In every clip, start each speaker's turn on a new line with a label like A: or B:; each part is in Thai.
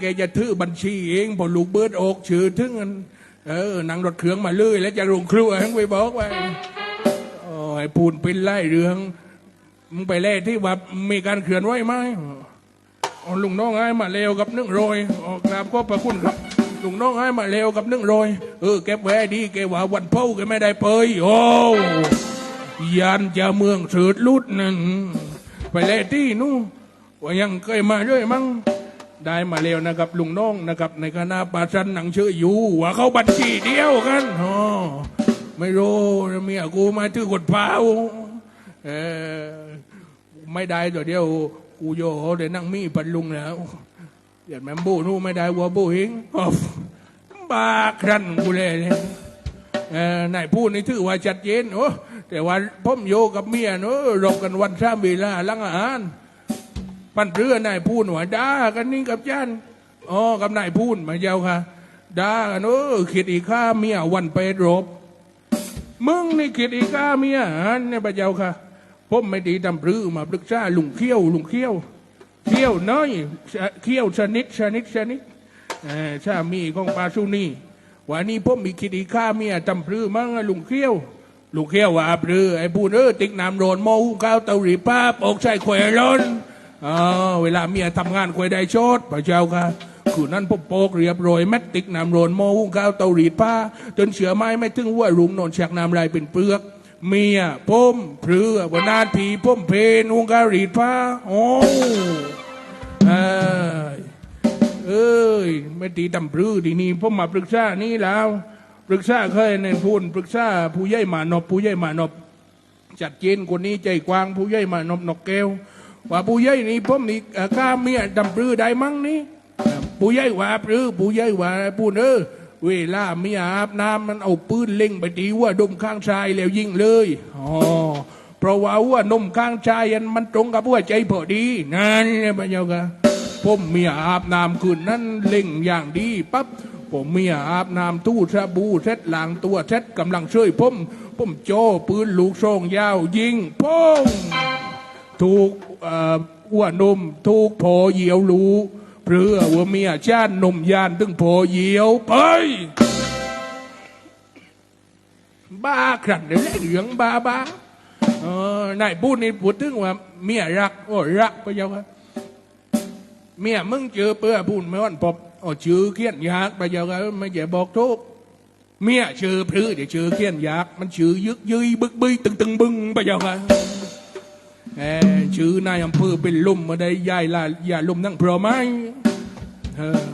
A: แกจะถือบัญชีเองพอลูกเบิดออกชื่อถึงเออนังรถเครื่องมาเลื่อยแล้วจะลงครัวให้งไปบอกว่าโอ้ยปูนเป็นไล่เรื่องมึงไปแล่ที่ว่ามีการเคลื่อนไหวไหมลุงน้องไอ้มาเลวกับนึ่งโรยออกราบก็ประคุณครับลุงน้องไอ้มาเลวกับนึ่งโรยเออเก็บไว้ดีแกว่าวันเผาแกไม่ได้เปยโอ้ยันจะเมืองสืดลุดนั่นไปแล่ที่นู่นว่ายังเคยมาด้วยมั้ง ได้มาแล้วนะครับ ลุงน้องนะครับ ในคณะปาชันหนังเชื่ออยู่ ว่าเขาบัญชีเดียวกันอ๋อไม่รู้เมียกูมาถือกดเปล่าเออไม่ได้ตัวเดียว กูโยเดี๋ยวนั่งมีปันลุงแล้วเดี๋ยวแมมบูนู่ไม่ได้วัวบูหิงบาครันกูเลยเนี่ยเออนายพูดนี่ถือว่าชัดเจนโอ้แต่ว่าพ่มโยกับเมียเนอะรบกันวันสามเวลาลังอาหาร ปันเรือนายพูนว่าด่ากันนี่กับจันอ๋อกับนายพูนมาเจ้าค่ะด่ากันเออขีดอีกข้าเมียวันไปรบ มึงนี่ขีดอีกข้าเมียอันเนี่ยพระเจ้าค่ะผมไม่ดีทำรือมาปรึกษาลุงเขี้ยวลุงเขี้ยวเขี้ยวน้อยเขี้ยวชนิดชนิดชนิดเออชามีของปาสุนีวันนี้ผมมีขีดอีกข้าเมียทำรือมั่งอะลุงเขี้ยวลุงเขี้ยวว่าปรือไอ้พูนเออติ๊กน้ำโรนโมหุงข้าวเตาหรีป้าปอกใส่ขวร้อน อ๋อเวลาเมียทำงานควยได้โชดพระเจ้าค่ะคือนั้นพบโปกเรียบโรยแมตติกน้ำโรนโมหุงข้าวเตาหรีดผ้า จนเสือไม้ไม่ถึงว่ารุงนอนแฉกน้ำลายเป็นเปลือก เมียพ่มเพรือวันนานผีพ่มเพนหุงข้าวหรีดผ้าโอ้เอ้ยเอ้ยไม่ตีดำปรือดีนี่พ่มมาปรึกษานี่แล้วปรึกษาเคยในพูนปรึกษาผู้ใหญ่มานบผู้ใหญ่มานบจัดเจนคนนี้ใจกว้างผู้ใหญ่มานบนกแก้ว ว่าผู้ใหญ่นี่ผมนี่ข้าเมียดำปรือได้มั้งนี่เอ่อผู้ใหญ่ว่าปรือผู้ใหญ่ว่าพูดเออเวลาเมียอาบน้ำมันเอาปืนเล็งไปตีว่าดมข้างชายแล้วยิงเลยอ๋อเพราะว่าว่านมข้างชายอันมันตรงกับหัวใจพอดี นั่นเนี่ยพระเจ้าค่ะผมเมียอาบน้ำคืนนั้นเล็งอย่างดีปั๊บผมเมียอาบน้ำตู้สบู่เซ็ตหลังตัวเซ็ตกำลังช่วยผมผมโจ้ปืนลูกโซ่งยาวยิงป้ง ถูกอ้วนนมถูกโผเยียวรู้เพื่อว่าเมียชาตินมยานถึงโผเยียวไปบ้าครั้งเดียเหลืองบ้าบ้าเออนายพูดนี่พูดถึงว่า เมียรักโอ้รักไปเจ้าค่ะเมียมึงเจอเปื้อพูดไม่วันปบโอ้ชื่อเขียนยากไปเจ้าค่ะไม่ใช่บอกทุกเมียชื่อพรือเดี๋ยวชื่อเขียนยากมันชื่อยึกยืยบึกบึ้ยตึงตึงบึ้งไปเจ้าค่ะ ชื่อนายอำเภอเป็นลุ่มมาได้ยายลาอย่าลุ่มนั่งเพราะไหมเออ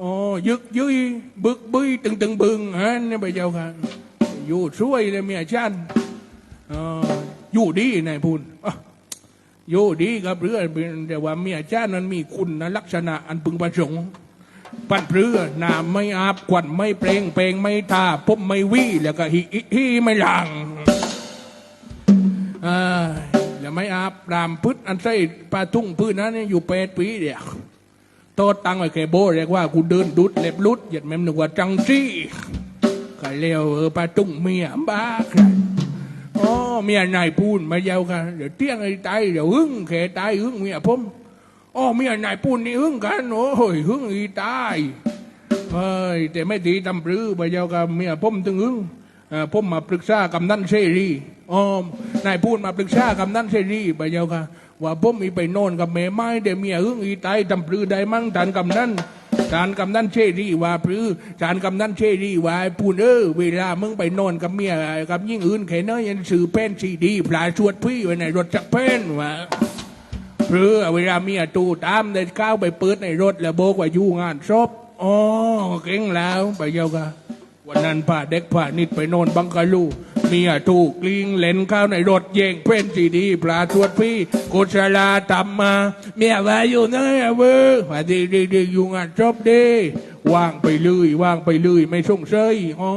A: อ๋อยึกยืยบึกบึยตึงตึงบึงฮะนี่ไปเจ้าค่ะอยู่ช่วยเลยเมียชันอออยู่ดีนายพูนอยู่ดีครับเรือแต่ว่าเมียชันนั้นมีคุณนะลักษณะอันพึงประสงค์ปั้นเรือน้าไม่อาบควันไม่เปลงเปลงไม่ทาพบไม่วี่แล้วก็ฮิฮิไม่หลังอ่า ไม่อาบรามพึษอันใส่ปลาทุ่งพื้นนั้นเนี่ยอยู่แปดปีเดียวโตตังไอ้แกโบเรียกว่ากูเดินดุดเล็บลุดเหยียดแม่มนึกว่าจังซี่ก็เลวเออปลาทุ่งเมียบ้าครับอ๋อเมียนายพูนมาเยาวกันเดี๋ยวเตี้ยงไอ้ตายเดี๋ยวหึ้งแขตายหึ้งเมียผมอ๋อเมียนายพูนนี่หึ้งกันโอ้ยหึ้งอีตายเฮ้ยแต่ไม่ดีตำปรือไปเจ้ากับเมียผมถึงอึ้งอ่อผมมาปรึกษากับนั่นเสรี อ๋อนายพูดมาปรึกษากับนั่นเสรีไปเจ้าค่ะ ว่าผมมีไปโน่นกับแม่ไม้เดี๋ยวเมียอึ้งอีตายตำปรือได้มั่งทานกับนั่นทานกับนั่นเสรีว่าปรือทานกับนั่นเสรีว่าไอ้พูดเออเวลามึงไปโน่นกับเมียกับยิ่งอื่นแค่น้อยยันสื่อแป้นสีดีพลายชวดพี่ไว้ในรถจักรแป้นว่าเพื่อเวลาเมียตูตามเดินก้าวไปเปิดในรถแล้วโบกว่าอยู่งานศพอ๋อเก่งแล้วไปเยาวกะวันนั้นพาเด็กพานิดไปโนอนบังกะลู เมียถูกกลิ้งเล่นข้าวในรถเย่งเป็นสีดีปลาทวดพี่กุศลาทำมา เมียว่าอยู่ไหนอะเว้ยว่าดีดีดีอยู่งานศพดีว่างไปเลยว่างไปเลยไม่ส่งเสยอ๋อ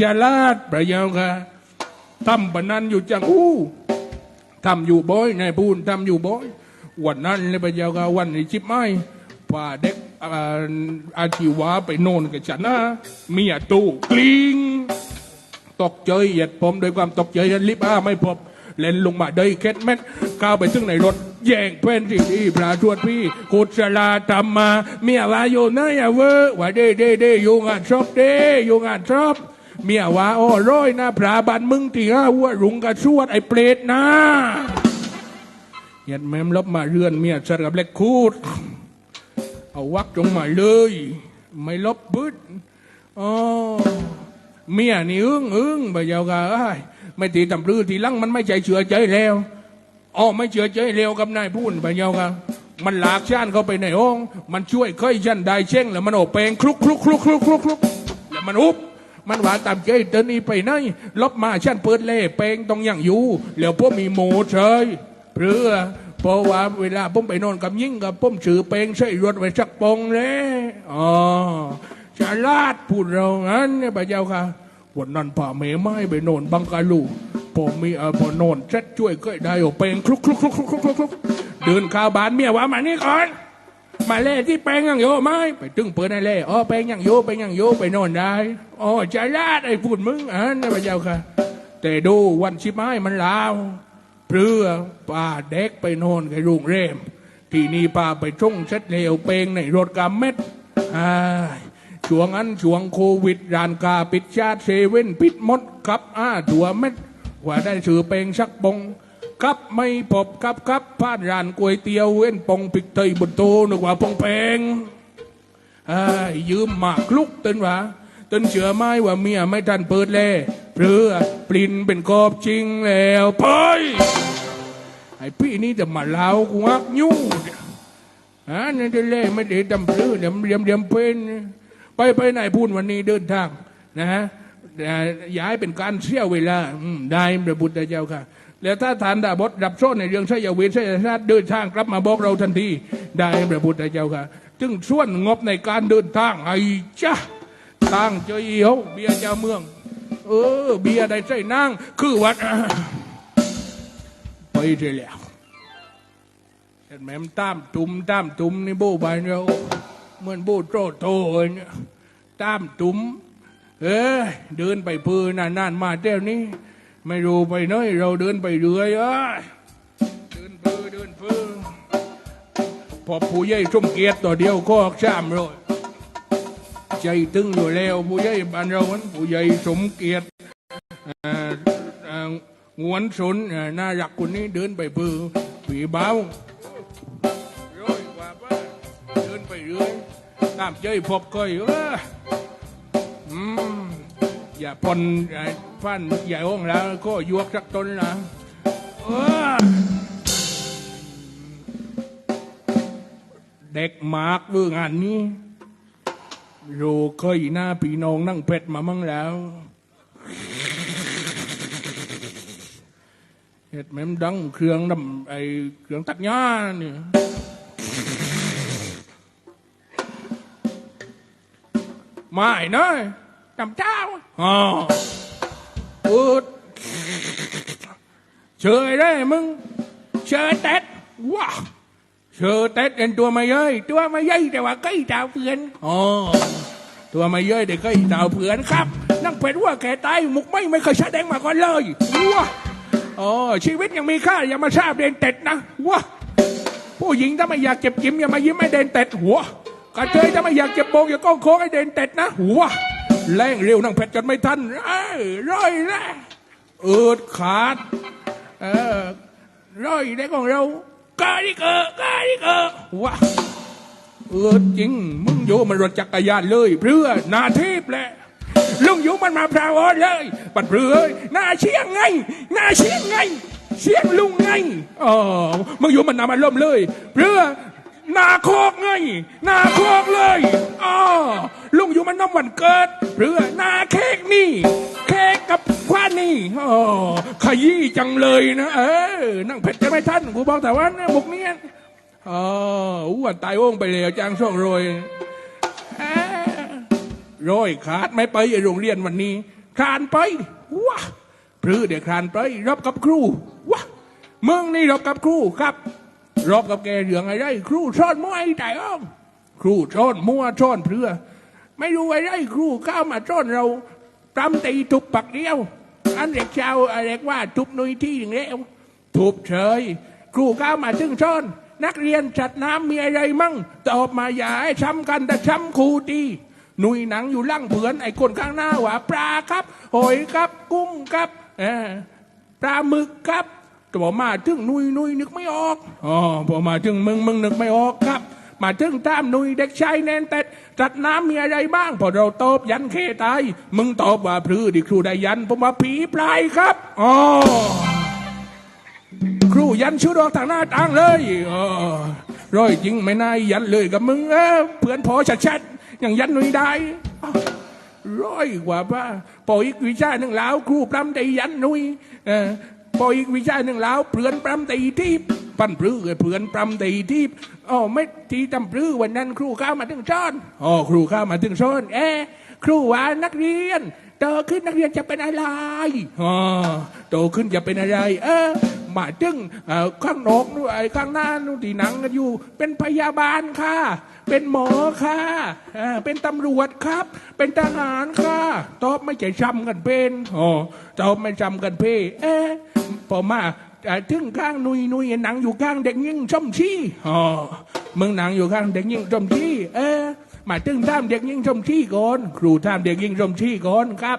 A: ฉลาดไปเยาวกะทำปนั้นอยู่จังอู้ทำอยู่บ่อยนายพูนทำอยู่บ่อยวันนั้นเลยไปยาวกาวันนี้ชิบไม่ป่าเด็กอาอาชีวะไปโน่นกับฉันนะเมียตู้กลิ้ง ตกใจเหยียดผมโดวยความตกใจลิบอ้าไม่พบ เล่นลงมาได้เคสเม็ดก้าวไปถึงในรถ แย่งเป็นที่ดีพระชวนพี่กุศลาธรรมาเมียว่าอยู่ไหนอะเวอว่าเด้เด้เด้อยู่งานชอบเด้อยู่งานชอบเมียว่าโอ้ร้อยนะพระบันมึงที่ห้าวัวรุงกระชวดไอ้เปรตนะเห็นแม่มลบมาเรือนเมียสกับเล็กคูดเอาวักจงมาเลย ไม่ลบบึดอ๋อ เมียนี่อึ้งอึ้งไปยาวกะเอ้ยไม่ตีตำรือทีลังมันไม่ใจเชื่อใจแล้วอ๋อไม่เชื่อใจแล้วกับนายพูนไปยาวกะมันหลากชานเข้าไปในห้อง มันช่วยเคยชันได้เช่งแล้วมันโอบแปงคลุกคลุกคลุกคลุกคลุกคลุกแล้วมันอุบมันหวานตามใจเดินนี้ไปไหนลบมาฉันเปิดเล่เปงต้องยังอยู่ แล้วพวกมีโมเฉยเพื่อเพราะว่าเวลาผมไปนอนกับยิ่งกับผมถือเปงใส่รถไว้สักปองเลยอ๋อ ฉลาดพูดเรางั้นเนี่ยพระเจ้าค่ะ วันนั้นป่าเมไม้ไปโนนบังกาลูผมมีเออพอนนเช็ดช่วยก็ได้โอเปงคลุกคลุกคลุกคลุกคลุกคลุกเดินข้าวบานเมียว่ามานี่ก่อน มาเล่ที่แปลงยังโยไหมไปตึงเปิดในเล่อ๋อแปลงยังโยแปลงยังโยไปนอนได้อ๋อใจลาดไอ้พูดมึงอ่านนะพระเจ้าค่ะ แต่ดูวันชิไม้มันลาวเพื่อป้าเด็กไปนอนกับโรงเรม ที่นี่ป้าไปช่งเช็ดเลวเปงในรถกำเม็ดอ่า ช่วงนั้นช่วงโควิดร้านกาปิดชาติเซเว่นปิดหมดครับอ้าตัวเม็ดว่าได้ถือเปลงสักบงครับไม่พบครับครับผ่านร้านก๋วยเตี๋ยวเว้นปองปิกเตยบนโตนึกว่าปองแปงเอ้ยยืมหมากลุกเต้นว่าเต้นเชื่อไหมว่าเมียไม่ทันเปิดแลเพื่อปลินเป็นกอบจริงแล้วไปไอ้พี่นี่จะมาเล่ากูฮักยุ่งอ่านี่จะเล่ไม่ได้ดำพื้นเดี๋ยวเดี๋ยวเดี๋ยวเป็น ไปไปไหนพูดวันนี้เดินทางนะฮะอ่าย้ายเป็นการเสียเวลาได้พระพุทธเจ้าค่ะ แล้วถ้าทานดาบดดับโซ่ในเรื่องชัยเวทชัยชาติเดินทางกลับมาบอกเราทันทีได้พระพุทธเจ้าค่ะ จึงส่วนงบในการเดินทางไอ้จ้าตั้งเจียวเบียเจ้าเมือง เออ เบียได้ใส่นางคือวัดไปเสียแล้วเห็นไหมมันตามตุมตามตุมนี่โบบานเรา เหมือนโบโตโตเนี่ยตามตุมเอ้ยเดินไปพือนนานๆมาเที่ยวนี้ ไม่รู้ไปไหนเราเดินไปเรื่อยเอ้ยเดินพือเดินพือพอผู้ใหญ่สมเกียรติต่อเดียวก็ชามเลยใจตึงอยู่แล้วผู้ใหญ่บ้านเรานั้นผู้ใหญ่สมเกียรติงวนสนน่ารักคนนี้เดินไปพื่อผีเบา ไปเรื่อยตามใจพบก้อยเอออืมอย่าพอนไอ้ฟันใหญ่ห้องแล้วก็ยวกสักต้นนะเออเด็กมากเรื่องอันนี้โรเคยหน้าพี่น้องนั่งเป็ดมามั่งแล้วเห็ดแม่มดังเครื่องดำไอเครื่องตัดหญ้าเนี่ย ไม่นะจำเจ้าอ๋ออุดเชยได้มึง เชยเต็ดว้าเชอเต็ดเป็นตัวไม่ย่อยตัวไม่ย่อยแต่ว่าใกล้ดาวเพื่อนอ๋อตัวไม่ย่อยแต่ใกล้ดาวเพื่อนครับ นั่งเป็นว่าแกตายมุกไม่ไม่เคยแสดงมาก่อนเลยว้าอ๋อชีวิตยังมีค่าอย่ามาทราบเดนเต็ดนะว้าผู้หญิงถ้าไม่อยากเจ็บยิ้มอย่ามายิ้มให้เดนเต็ดหัว กระเทยถ้าไม่อยากเจ็บโบงอย่าก้องโค้งให้เด่นเต็ดนะหัวแรงเร็วนั่งเผ็ดกันไม่ทันเอ้ยร้อยแล้วเอิดขาด เออร้อยได้ของเรากาดิเกอกาดิเกอว้าเออจริง มึงโยมันรถจักรยานเลยเพื่อนาทีแหละลุงอยู่มันมาพราวอเลยปัดเพื่อหน้าเชียงไงหน้าเชียงไงเชียงลุงไงอ๋อมึงอยู่มันนามันล่มเลยเพื่อ นาโคกไงนาโคกเลยอ๋อลุงอยู่มันน้ำวันเกิดเพื่อนาเค้กนี่ เค้กกับคว้านี่อ๋อขยี้จังเลยนะ เออนั่งเผ็ดจะไม่ทันกูบอกแต่ว่านะบุกเนี้ยอ๋ออ้วนตายโอ่งไปแล้วจางช่องโรยเอ้อโรยขาดไม่ไปไอโรงเรียนวันนี้คลานไปว้าพรือเดี๋ยวคลานไปรบกับครูว้ามึงนี่รบกับครูครับ รบกับแกเหลืองอะไรครูซ่อนมั่วไอ้ใจอ้อมครูซ่อนมั่วซ่อนเพื่อ ไม่รู้อะไรครูเข้ามาซ่อนเราตำตีทุบปักเดียว อันเด็กชาวเด็กว่าทุบหนุยที่หนึ่งแล้วทุบเฉยครูก้ามาถึงชอนนักเรียนจัดน้ำมีอะไรมั่งตอบมาอย่าให้ช้ำกันแต่ช้ำครูดีหนุยหนังอยู่ล่างเผือนไอ้คนข้างหน้าว่าปลาครับหอยครับกุ้งครับปลาหมึกครับ แต่พอมาถึงนุยนุยนึกไม่ออกอ๋อพอมาถึงมึงมึงนึกไม่ออกครับ มาถึงตามนุยเด็กชายแนนแต่จัดน้ำมีอะไรบ้าง พอเราตอบยันเคตายมึงตอบว่าพลือดิครูได้ยันผมว่าผีปลายครับอ๋อครูยันชื่อดอกทางหน้าต่างเลยเออร้อยจริงไม่นายยันเลยกับมึงเออเพื่อนพอชัดๆอย่างยันหนุ่ยได้ร้อยกว่าป้าพออีกวิชาหนึ่งแล้วครูปรำใจยันหนุ่ยเออ พออีกวิชาหนึ่งแล้วเพื่อนปรำใจทีบปั้นปลื้อเพื่อนปรำใจทีบอ๋อไม่ทีจำปลื้อวันนั้นครูข้ามาถึงช้อนอ๋อครูข้ามาถึงช้อนเอ๊ครูว่านักเรียนโตขึ้นนักเรียนจะเป็นอะไรอ๋อโตขึ้นจะเป็นอะไร เออมาจึงข้างนอกนู่นไอ้ข้างหน้านู่นที่หนังกันอยู่ เป็นพยาบาลค่ะ เป็นหมอค่ะเออเป็นตำรวจครับ เป็นทหารค่ะตอบไม่ใจจำกันเป็นอ๋อตอบไม่จำกันเพ่เอ๊ะ พอมาถึงข้างนุยนุยหนังอยู่ข้างเด็กยิ่งชมชี้อ๋อมึงหนังอยู่ข้างเด็กยิ่งชมชี้เออมาถึงท่ามเด็กยิ่งชมชี้ก่อนครูท่ามเด็กยิ่งชมชี้ก่อนครับ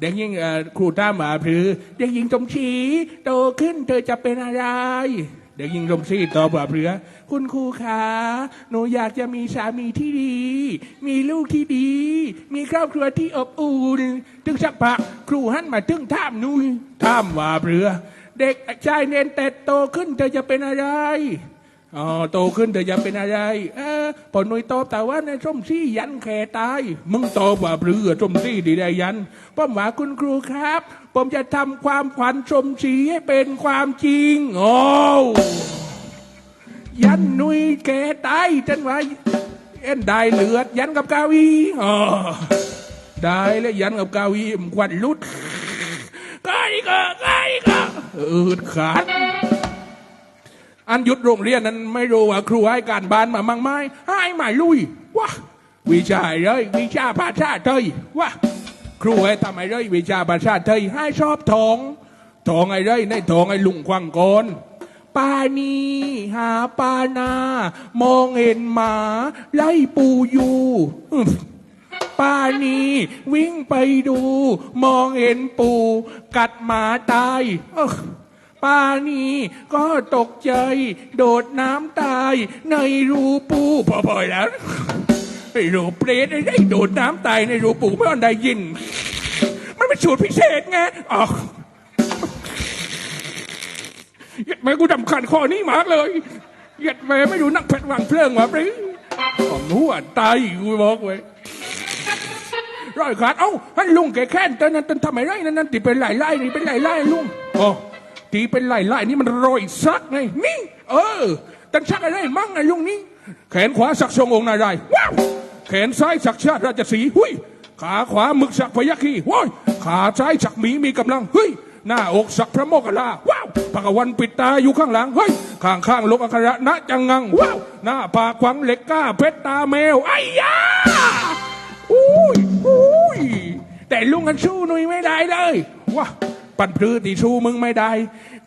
A: เด็กหญิงเอ่อครูท่ามมาพรือเด็กหญิงชมชีโตขึ้นเธอจะเป็นอะไร เด็กหญิงชมซีตอบว่าเพรือคุณครูคะหนูอยากจะมีสามีที่ดี มีลูกที่ดี มีครอบครัวที่อบอุ่นถึงสักพักครูหันมาถึงท่ามนุยท่ามว่าเพรือเด็กชายเนนเต่โตขึ้นเธอจะเป็นอะไร อ๋อโตขึ้นเธอจะเป็นอะไรเออพอหนุ่ยตแต่ว่าในส้มซี่ยันแขตาย มึงโตอบว่าเปลือส้มซี่ดีได้ยันป้อมว่าคุณครูครับ ผมจะทำความขวัญส้มสีให้เป็นความจริง โอ้ยันหนุ่ยแกตายจันว่าเอ็นได้เลือด ยันกับกาวีอ๋อได้แล้วยันกับกาวีมควันลุดกายก็กายก็อืดขาด อันยุดโรงเรียนนั้นไม่รู้ว่าครูให้การบ้านมามั่งไหมให้หมายลุยว้าวิชาเลยวิชาภาษาไทยว้าครูให้ทำไอ้เลยวิชาภาษาไทยให้ชอบทองทองไอ้เลยในทองไอ้ลุงควังกอนปานีหาปานามองเห็นหมาไล่ปูอยู่ปานีวิ่งไปดู มองเห็นปูกัดหมาตายเออ ป้านีก็ตกใจ โดดน้ำตายในรูปูพอพอแล้วไอ้รูเปรตไอ้โดดน้ำตายในรูปูไม่อนได้ยิน มันเป็นสูตรพิเศษไงอ๋อเหยัดแม่กูดำคันข้อนี้มากเลยเหยัดแม่ไม่ดูนักแพทย์วางเพลิงมาปริอ๋อหัวตายกูบอกไว้ร้อยขาดเอ้าให้ลุงแกแค้นตอนนั้นตอนทำไมไรนั่นนั่นตีเป็นหลไล่นี่เป็นหลไล่ลุงอ๋อ ตีเป็นไหลไล่นี่มันรอยซักไงนี่ เออตันชักอะไรมั่งไงลุงนี่แขนขวาสักทรงองค์นารายว้าวแขนซ้ายสักชาติราชสีหุยขาขวามึกสักพยัคฆีว้ยขาซ้ายสักหมีมีกำลังเฮ้ยหน้าอกสักพระโมคคัลาว้าวพระกวันปิดตาอยู่ข้างหลังเฮ้ยข้างข้างลกอัคระณจังงังว้าวหน้าปากขวังเหล็กกล้าเพชรตาแมวไอ้ยาอุ้ยอุ้ยแต่ลุงกันสู้หนุยไม่ได้เลยว้า ปันพลือตีสู้มึงไม่ได้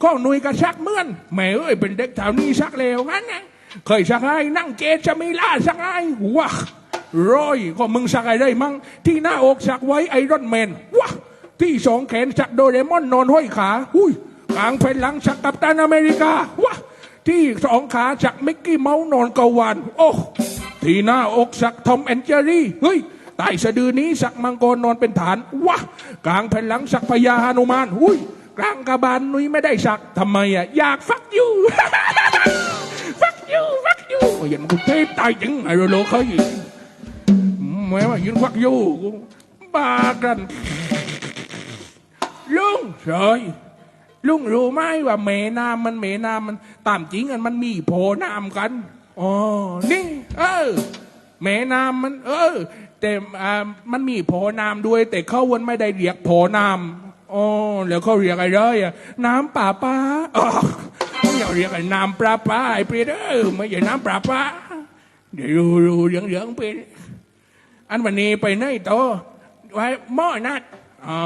A: ก็หนุยก็ชักเมื่อนแม่เอ้ยเป็นเด็กแถวนี้ชักเลวงั้นไงเคยชักไอ้นั่งเกจจะมีล่าชักไอ้ว้าร้อยก็มึงชักไอ้ได้มั่งที่หน้าอกชักไว้ไอรอนแมนว้าที่สองแขนชักโดเรมอนนอนห้อยขาอุ้ยกลางแผ่นหลังชักกัปตันอเมริกาว้าที่สองขาชักมิกกี้เมาส์นอนกวานโอ้ที่หน้าอกสักทอมแอนเจอรี่เฮ้ย ใต้สะดือนี้สักมังกรนอนเป็นฐานวะกลางแผ่นหลังสักพญาฮานุมานหุ้ยกลางกระบาลนุ้ยไม่ได้สักทำไมอะอยากฟักยูฟักยูฟักยูโอ้ยมันกูเทพตายจริงไอ้โรโลเขาอีกแม้ว่ายืนฟักยูกูบากันลุงเฉยลุงรู้ไหมว่าเมน้ำมันเมน้ำมันตามจริงกันมันมีโพน้ำกันอ๋อนี่ เออเมน้ำมัน เออ แต่อามันมีโพน้ำด้วย แต่เขาวันไม่ได้เรียกโพน้ำอ๋อแล้วเขาเรียกอะไรอะน้ำป่าป้าอ๋ออย่าเรียกไอ้น้ำปลาป้าไอ้เปรตเออไม่ใช่น้ำปลาป้าเดี๋ยวดูดูเหลืองเหลืองๆเป็นอันวันนี้ไปไหนโตไว้หม้อนัดอ๋อ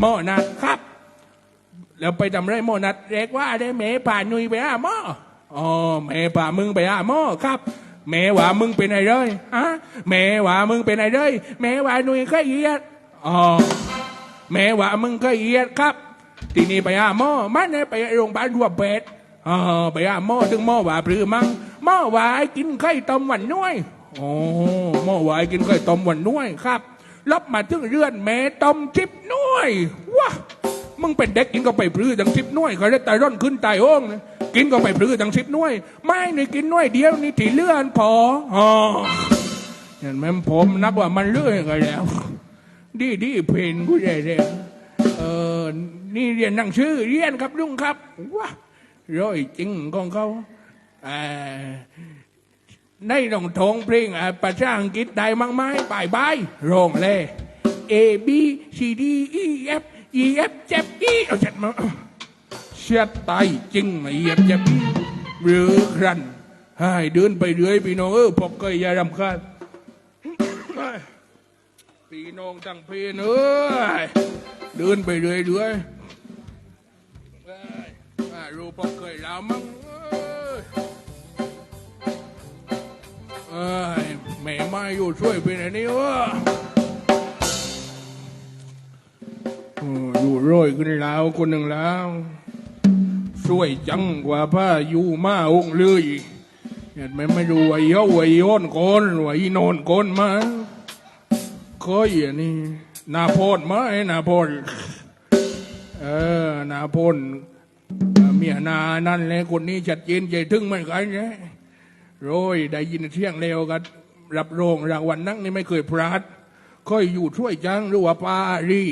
A: หม้อนัดครับ แล้วไปทำไรหม้อนัดเรียกว่าได้แม่ป่านุยไปหาหม้ออ๋อแม่ป่ามึงไปหาหม้อครับ แม่ว่ามึงเป็นไรเลยฮะแม่ว่ามึงเป็นไรเลยแม่ว่าหนุ่ยก็เอียดอ๋อแม่ว่ามึงก็เอียดครับ ทีนี้ไปหาหมอมันเนี่ยไปโรงพยาบาลทั่วเป็ดอ๋อไปหาหมอถึงหมอว่าปรือมั้งหมอว่าให้กินไข่ต้มหวานน้อยอ๋อหมอว่าให้กินไข่ต้มหวานน้อยครับรับมาถึงเรือนแม่ต้มจิบน้อยว้ามึงเป็นเด็กกินก็ไปพลื้อดังสิบน่วยเขาได้ตายร่อนขึ้นตายโอ่งนะ กินก็ไปพลื้อดังสิบหน่วย ไม่นี่กินหน่วยเดียวนี่ถีเลื่อนพออ๋อเห็นไหมผมนักว่ามันเลื่อยกันแล้ว ดีดีเพนกูได้เลยเออนี่เรียนหนังชื่อเรียนครับลุงครับว้าร้อยจริงของเขาเอ่อในหลงทงเพลงอะภาษาอังกฤษได้มั้งไหมบายบายโรงเลย A B C D E F E F เจ็บอีเอาจ็ดมา เชียตายจริงไอ้เอฟเจ็บหรือครันให้เดินไปเรื่อยพี่น้องเออพกเกยยารำคาญพี่น้องตั้งเพนเอ้ยเดินไปเรื่อยเรื่อยรู้พกเกยล้วมั้งเอ้ยแม่ไม่อยู่ช่วยเป็นไอ้นี่วะอออยู่ร้อยขึ้นแล้วคนหนึ่งแล้ว ช่วยจังกว่าผ้าอยู่มาองค์เลยเห็นไหมไม่รู้ว่าเย้าว่าย้อนก้นว่าอีนอนก้นมาเคยอันนี้นาพนมาไอ้นาพนเออนาพนเมียนานั่นแหละคนนี้ชัดเจนใจถึงมือนกันเนี่ยโรยได้ยินเที่ยงเร็วกันรับรองรางวัลนั่งนี่ไม่เคยพลาดค่อยอยู่ช่วยจังหรือว่าปารี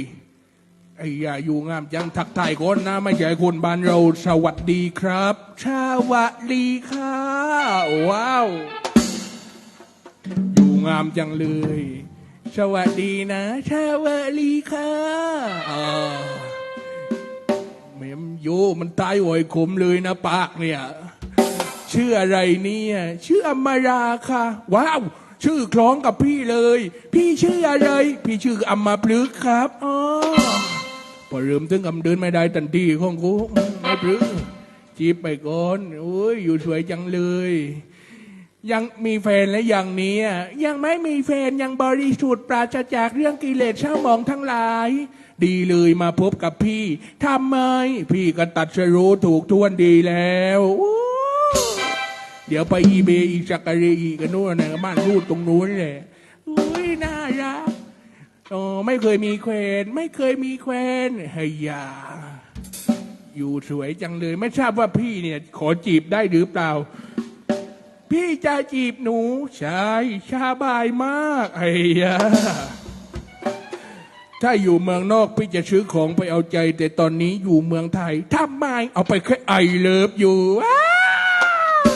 A: ไอ้ยาอยู่งามจังทักทายคนนะ ไม่ใช่คนบ้านเราสวัสดีครับสวัสดีค่ะว้าว อยู่งามจังเลย สวัสดีนะสวัสดีค่ะอ่าเมมโยมันตายโอยขมเลยนะปากเนี่ย ชื่ออะไรเนี่ย ชื่ออมราค่ะ ว้าวชื่อคล้องกับพี่เลย พี่ชื่ออะไร พี่ชื่ออมมาพลึกครับอ๋อ พอเริ่มถึงกำเดินไม่ได้ทันทีของกูไม่พลึกษ์จีบไปก่อนโอ้ยอยู่สวยจังเลย ยังมีแฟนและอย่างนี้ยังไม่มีแฟนยังบริสุทธิ์ปราศจากเรื่องกิเลสเช่าหมองทั้งหลาย ดีเลยมาพบกับพี่ทำไม พี่ก็ตัดสรู้ถูกทวนดีแล้วเดี๋ยวไปอีเบอีจักรีอีกันนู่นนะบ้านรูดตรงนู้นเลยอุ้ยน่ารัก โอ้ไม่เคยมีแควนไม่เคยมีแควนเฮียอยู่สวยจังเลย ไม่ทราบว่าพี่เนี่ย ขอจีบได้หรือเปล่า พี่จะจีบหนู ใช่ชาบายมากไอ้ยาถ้าอยู่เมืองนอกพี่จะซื้อของไปเอาใจ แต่ตอนนี้อยู่เมืองไทยทำไมเอาไปแค่ไอเลิฟอยู่ว้าว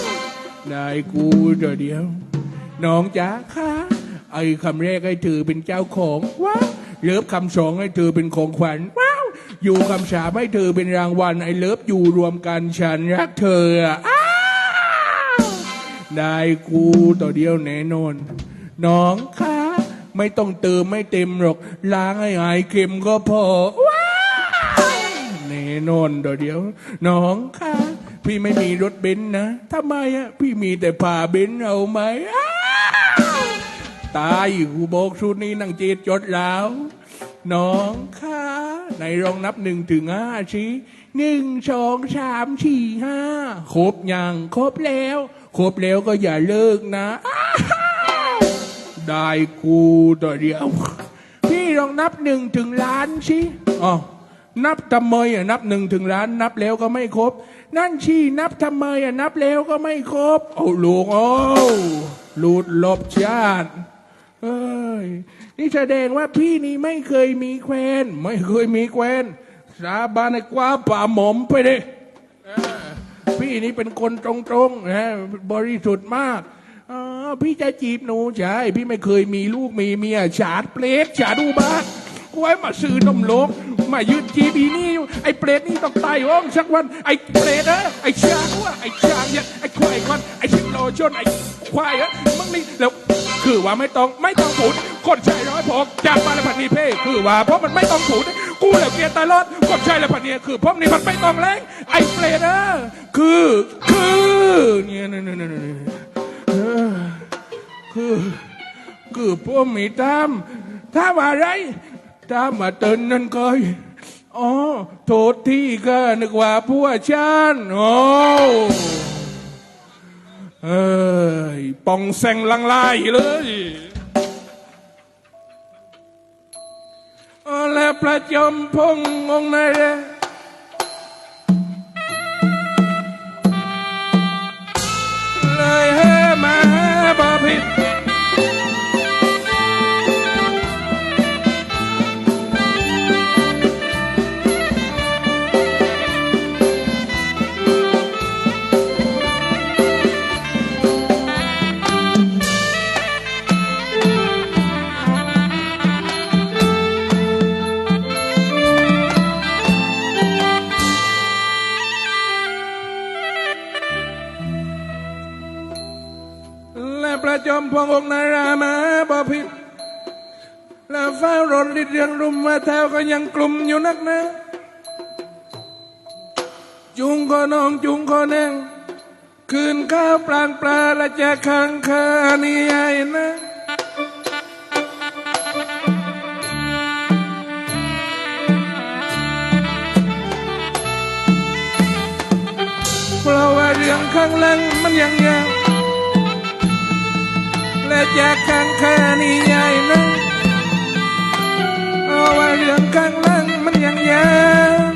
A: ได้กูเดี๋ยวเดียว น้องจ๋าค่ะ ไอ้คำแรกให้เธอเป็นเจ้าของว้าวเลิฟคำสองให้เธอเป็นของขวัญว้าวอยู่คำสามให้เธอเป็นรางวัลไอ้เลิฟอยู่รวมกันฉันรักเธออะอ้าได้กูต่อเดียวแน่นอนน้องคะไม่ต้องเติมไม่เต็มหรอกล้างให้หายเค็มก็พอว้าวแน่นอนต่อเดียว น้องคะพี่ไม่มีรถเบนซ์นะทำไมอะพี่มีแต่ผ่าเบนซ์เอาไหมอ้า ตายกูโบกชุดนี้นั่งจ็ดจดแล้ว น้องค่ะในลองนับหนึ่งถึงห้าชี้หนึ่งสองสามสี่ห้าครบยังครบแล้ว ครบแล้วก็อย่าเลิกนะ ได้กูต่อเดียว พี่ลองนับหนึ่งถึงล้านสิอ๋อนับทำไมอะนับหนึ่งถึงล้านนับแล้วก็ไม่ครบ นั่นชี้นับทำไมอะนับแล้วก็ไม่ครบ เอาลูกโอ้หลุดลบชาติ เอ้ยนี่แสดงว่าพี่นี่ไม่เคยมีแควนไม่เคยมีแควนสาบานในกว่าป่าหมอมไปเลยพี่นี่เป็นคนตรงๆนะบริสุทธิ์มากอพี่จะจีบหนูใช่พี่ไม่เคยมีลูกมีเมียฉาดเปลกฉาดูบ้า ทกูให้มาซื้อนมโลกมายืนจีบีนี่อยู่ไอ้เปรตนี่ต้องตายห้องสักวัน ไอ้เปรตเออไอ้ช้างวะไอ้ช้างเนี่ยไอ้ควายวันไอ้ชิงโลชนไอ้ควายเออมึงนี่แล้วคือว่าไม่ต้องไม่ต้องพูดคนใจร้อยพอกจากมาแล้วพันนีเพ่คือว่าเพราะมันไม่ต้องพูดกูแล้วเกียร์ตลอดก็ใช่แล้วปะเนี่ยคือพวกนี้มันไม่ต้องแรงไอ้เปรตเออคือคือเนี่ยเนี่ยเนี่ยเนี่ยเนี่คือ คือพวกมีตามตามอะไร ตามาเตินนั่นก็อ๋อโทษที่ก็นึกว่าพวกฉันโอ้เอ้ยปองแซงลังลายเลยและประจอมพงองค์ไหน ยังรุมมาแถวก็ยังกลุ่มอยู่นักนะ จุงก็น้องจุงก็แนงคืนข้าวปลางปลาและจะขังคานี่ไอ้นะเพราะว่าเรื่องข้างหลังมันยังยาวและจะขังคานี่ไอ้นะเพราะ ว่าเรื่องกลางลังมันยังแย่